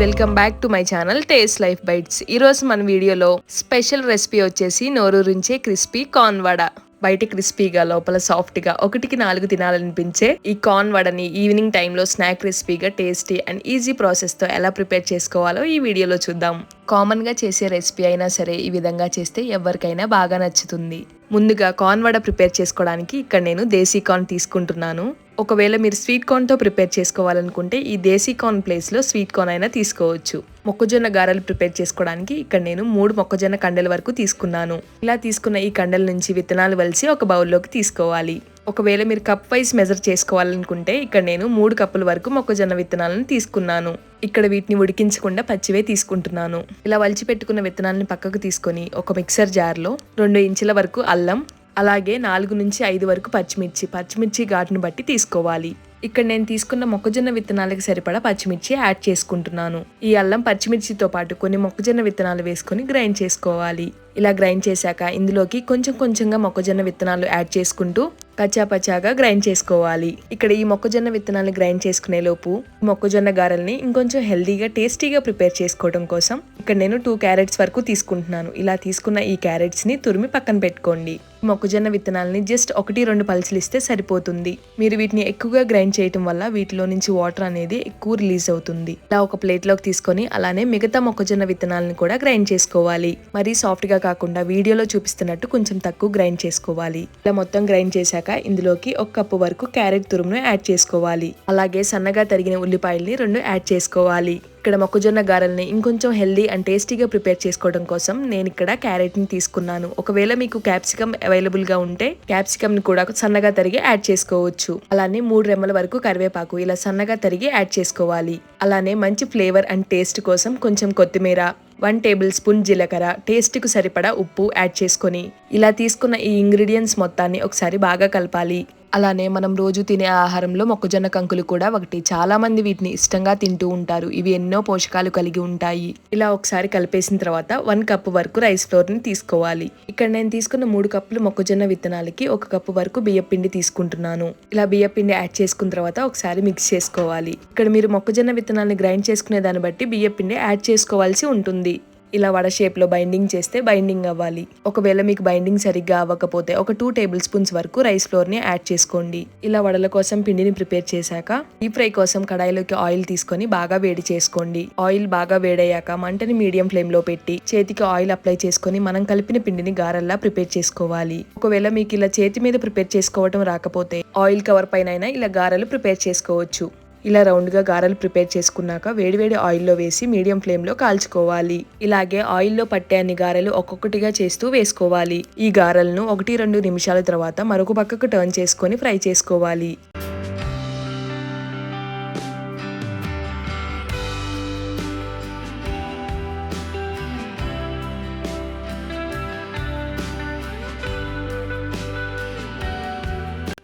Welcome back to my channel Taste Life Bites. ఈరోజు మన వీడియోలో స్పెషల్ రెసిపీ వచ్చేసి నోరూరించే క్రిస్పీ కార్న్ వడ. బయట క్రిస్పీగా లోపల సాఫ్ట్గా ఒకటికి నాలుగు తినాలనిపించే ఈ కార్న్ వడని ఈవినింగ్ టైంలో స్నాక్ రెసిపీగా టేస్టీ అండ్ ఈజీ ప్రాసెస్తో ఎలా ప్రిపేర్ చేసుకోవాలో ఈ వీడియోలో చూద్దాం. కామన్గా చేసే రెసిపీ అయినా సరే ఈ విధంగా చేస్తే ఎవరికైనా బాగా నచ్చుతుంది. ముందుగా కార్న్ వడ ప్రిపేర్ చేసుకోవడానికి ఇక్కడ నేను దేశీ కార్న్ తీసుకుంటున్నాను. ఒకవేళ మీరు స్వీట్ కార్న్తో ప్రిపేర్ చేసుకోవాలనుకుంటే ఈ దేశీ కార్న్ ప్లేస్లో స్వీట్ కార్న్ అయినా తీసుకోవచ్చు. మొక్కజొన్న గారెలు ప్రిపేర్ చేసుకోవడానికి ఇక్కడ నేను మూడు మొక్కజొన్న కండల వరకు తీసుకున్నాను. ఇలా తీసుకున్న ఈ కండల నుంచి విత్తనాలు వలిసి ఒక బౌల్లోకి తీసుకోవాలి. ఒకవేళ మీరు కప్ వైజ్ మెజర్ చేసుకోవాలనుకుంటే ఇక్కడ నేను మూడు కప్పుల వరకు మొక్కజొన్న విత్తనాలను తీసుకున్నాను. ఇక్కడ వీటిని ఉడికించకుండా పచ్చివే తీసుకుంటున్నాను. ఇలా వలిచి పెట్టుకున్న విత్తనాలను పక్కకు తీసుకొని ఒక మిక్సర్ జార్లో రెండు ఇంచుల వరకు అల్లం అలాగే నాలుగు నుంచి ఐదు వరకు పచ్చిమిర్చి పచ్చిమిర్చి ఘాటును బట్టి తీసుకోవాలి. ఇక్కడ నేను తీసుకున్న మొక్కజొన్న విత్తనాలకు సరిపడా పచ్చిమిర్చి యాడ్ చేసుకుంటున్నాను. ఈ అల్లం పచ్చిమిర్చితో పాటు కొన్ని మొక్కజొన్న విత్తనాలు వేసుకొని గ్రైండ్ చేసుకోవాలి. ఇలా గ్రైండ్ చేశాక ఇందులోకి కొంచెం కొంచెంగా మొక్కజొన్న విత్తనాలు యాడ్ చేసుకుంటూ కచ్చాపచ్చాగా గ్రైండ్ చేసుకోవాలి. ఇక్కడ ఈ మొక్కజొన్న విత్తనాలు గ్రైండ్ చేసుకునే లోపు మొక్కజొన్న గారెల్ని ఇంకొంచెం హెల్దీగా టేస్టీగా ప్రిపేర్ చేసుకోవడం కోసం ఇక్కడ నేను టూ క్యారెట్స్ వరకు తీసుకుంటున్నాను. ఇలా తీసుకున్న ఈ క్యారెట్స్ని తురిమి పక్కన పెట్టుకోండి. మొక్కజొన్న విత్తనాలని జస్ట్ ఒకటి రెండు పల్సులు ఇస్తే సరిపోతుంది. మీరు వీటిని ఎక్కువగా గ్రైండ్ చేయటం వల్ల వీటిలో నుంచి వాటర్ అనేది ఎక్కువ రిలీజ్ అవుతుంది. ఇలా ఒక ప్లేట్లోకి తీసుకొని అలానే మిగతా మొక్కజొన్న విత్తనాలను కూడా గ్రైండ్ చేసుకోవాలి. మరీ సాఫ్ట్గా కాకుండా వీడియోలో చూపిస్తున్నట్టు కొంచెం తక్కువ గ్రైండ్ చేసుకోవాలి. ఇలా మొత్తం గ్రైండ్ చేశాక ఇందులోకి ఒక కప్పు వరకు క్యారెట్ తురుమును యాడ్ చేసుకోవాలి. అలాగే సన్నగా తరిగిన ఉల్లిపాయల్ని రెండు యాడ్ చేసుకోవాలి. ఇక్కడ మొక్కజొన్న గారెల్ని ఇంకొంచెం హెల్దీ అండ్ టేస్టీగా ప్రిపేర్ చేసుకోవడం కోసం నేను ఇక్కడ క్యారెట్ని తీసుకున్నాను. ఒకవేళ మీకు క్యాప్సికమ్ అవైలబుల్గా ఉంటే క్యాప్సికమ్ని కూడా సన్నగా తరిగి యాడ్ చేసుకోవచ్చు. అలానే మూడు రెమ్మల వరకు కరివేపాకు ఇలా సన్నగా తరిగి యాడ్ చేసుకోవాలి. అలానే మంచి ఫ్లేవర్ అండ్ టేస్ట్ కోసం కొంచెం కొత్తిమీర వన్ టేబుల్ స్పూన్ జీలకర్ర టేస్ట్కు సరిపడా ఉప్పు యాడ్ చేసుకొని. ఇలా తీసుకున్న ఈ ఇంగ్రీడియంట్స్ మొత్తాన్ని ఒకసారి బాగా కలపాలి. అలానే మనం రోజు తినే ఆహారంలో మొక్కజొన్న కంకులు కూడా ఒకటి. చాలా మంది వీటిని ఇష్టంగా తింటూ ఉంటారు. ఇవి ఎన్నో పోషకాలు కలిగి ఉంటాయి. ఇలా ఒకసారి కలిపేసిన తర్వాత వన్ కప్ వరకు రైస్ ఫ్లోర్ని తీసుకోవాలి. ఇక్కడ నేను తీసుకున్న మూడు కప్పులు మొక్కజొన్న విత్తనాలకి ఒక కప్పు వరకు బియ్య పిండి తీసుకుంటున్నాను. ఇలా బియ్య పిండి యాడ్ చేసుకున్న తర్వాత ఒకసారి మిక్స్ చేసుకోవాలి. ఇక్కడ మీరు మొక్కజొన్న విత్తనాలను గ్రైండ్ చేసుకునే దాన్ని బట్టి బియ్య పిండి యాడ్ చేసుకోవాల్సి ఉంటుంది. ఇలా వడ షేప్లో బైండింగ్ చేస్తే బైండింగ్ అవ్వాలి. ఒకవేళ మీకు బైండింగ్ సరిగ్గా అవ్వకపోతే ఒక టూ టేబుల్ స్పూన్స్ వరకు రైస్ ఫ్లోర్ని యాడ్ చేసుకోండి. ఇలా వడల కోసం పిండిని ప్రిపేర్ చేశాక డీప్ ఫ్రై కోసం కడాయిలోకి ఆయిల్ తీసుకొని బాగా వేడి చేసుకోండి. ఆయిల్ బాగా వేడయ్యాక మంటని మీడియం ఫ్లేమ్లో పెట్టి చేతికి ఆయిల్ అప్లై చేసుకొని మనం కలిపిన పిండిని గారల్లా ప్రిపేర్ చేసుకోవాలి. ఒకవేళ మీకు ఇలా చేతి మీద ప్రిపేర్ చేసుకోవటం రాకపోతే ఆయిల్ కవర్ పైన ఇలా గారెలు ప్రిపేర్ చేసుకోవచ్చు. ఇలా రౌండ్గా గారెలు ప్రిపేర్ చేసుకున్నాక వేడివేడి ఆయిల్లో వేసి మీడియం ఫ్లేమ్లో కాల్చుకోవాలి. ఇలాగే ఆయిల్లో పట్టే అన్ని గారెలు ఒక్కొక్కటిగా చేస్తూ వేసుకోవాలి. ఈ గారెలను ఒకటి రెండు నిమిషాల తర్వాత మరొక పక్కకు టర్న్ చేసుకొని ఫ్రై చేసుకోవాలి.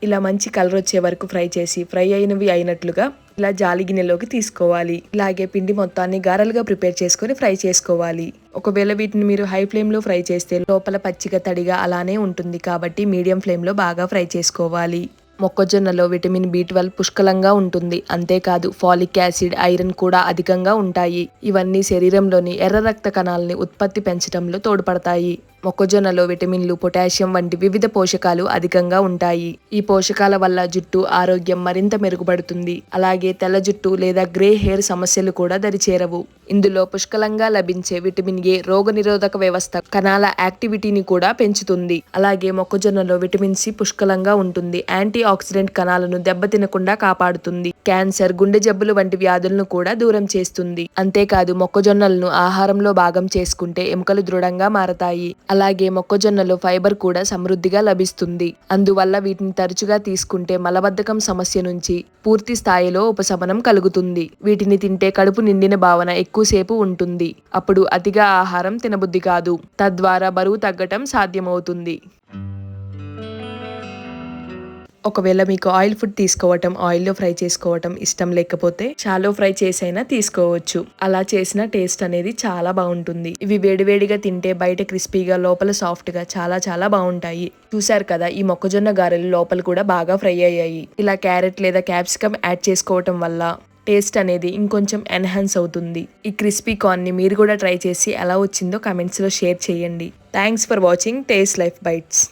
ఇలా మంచి కలర్ వచ్చే వరకు ఫ్రై చేసి ఫ్రై అయినవి అయినట్లుగా ఇలా జాలి గిన్నెలోకి తీసుకోవాలి. ఇలాగే పిండి మొత్తాన్ని గారలుగా ప్రిపేర్ చేసుకొని ఫ్రై చేసుకోవాలి. ఒకవేళ వీటిని మీరు హై ఫ్లేమ్లో ఫ్రై చేస్తే లోపల పచ్చిగా తడిగా అలానే ఉంటుంది కాబట్టి మీడియం ఫ్లేమ్లో బాగా ఫ్రై చేసుకోవాలి. మొక్కజొన్నలో విటమిన్ బి ట్వెల్వ్ పుష్కలంగా ఉంటుంది. అంతేకాదు ఫాలిక్ యాసిడ్ ఐరన్ కూడా అధికంగా ఉంటాయి. ఇవన్నీ శరీరంలోని ఎర్ర రక్త కణాలని ఉత్పత్తి పెంచడంలో తోడ్పడతాయి. మొక్కజొన్నలో విటమిన్లు పొటాషియం వంటి వివిధ పోషకాలు అధికంగా ఉంటాయి. ఈ పోషకాల వల్ల జుట్టు ఆరోగ్యం మరింత మెరుగుపడుతుంది. అలాగే తెల్ల జుట్టు లేదా గ్రే హెయిర్ సమస్యలు కూడా దరిచేరవు. ఇందులో పుష్కలంగా లభించే విటమిన్ ఏ రోగనిరోధక వ్యవస్థ కణాల యాక్టివిటీని కూడా పెంచుతుంది. అలాగే మొక్కజొన్నలో విటమిన్ సి పుష్కలంగా ఉంటుంది. యాంటీ ఆక్సిడెంట్ కణాలను దెబ్బతినకుండా కాపాడుతుంది. క్యాన్సర్ గుండె జబ్బులు వంటి వ్యాధులను కూడా దూరం చేస్తుంది. అంతేకాదు మొక్కజొన్నలను ఆహారంలో భాగం చేసుకుంటే ఎముకలు దృఢంగా మారతాయి. అలాగే మొక్కజొన్నలో ఫైబర్ కూడా సమృద్ధిగా లభిస్తుంది. అందువల్ల వీటిని తరచుగా తీసుకుంటే మలబద్ధకం సమస్య నుంచి పూర్తి స్థాయిలో ఉపశమనం కలుగుతుంది. వీటిని తింటే కడుపు నిండిన భావన ఎక్కువసేపు ఉంటుంది. అప్పుడు అతిగా ఆహారం తినబుద్ధి కాదు. తద్వారా బరువు తగ్గటం సాధ్యమవుతుంది. ఒకవేళ మీకు ఆయిల్ ఫుడ్ తీసుకోవటం ఆయిల్లో ఫ్రై చేసుకోవటం ఇష్టం లేకపోతే షాలో ఫ్రై చేసైనా తీసుకోవచ్చు. అలా చేసిన టేస్ట్ అనేది చాలా బాగుంటుంది. ఇవి వేడివేడిగా తింటే బయట క్రిస్పీగా లోపల సాఫ్ట్గా చాలా చాలా బాగుంటాయి. చూశారు కదా ఈ మొక్కజొన్న గారెలు లోపల కూడా బాగా ఫ్రై అయ్యాయి. ఇలా క్యారెట్ లేదా క్యాప్సికమ్ యాడ్ చేసుకోవటం వల్ల టేస్ట్ అనేది ఇంకొంచెం ఎన్హాన్స్ అవుతుంది. ఈ క్రిస్పీ కార్న్ని మీరు కూడా ట్రై చేసి ఎలా వచ్చిందో కమెంట్స్లో షేర్ చేయండి. Thanks for watching Taste Life Bites.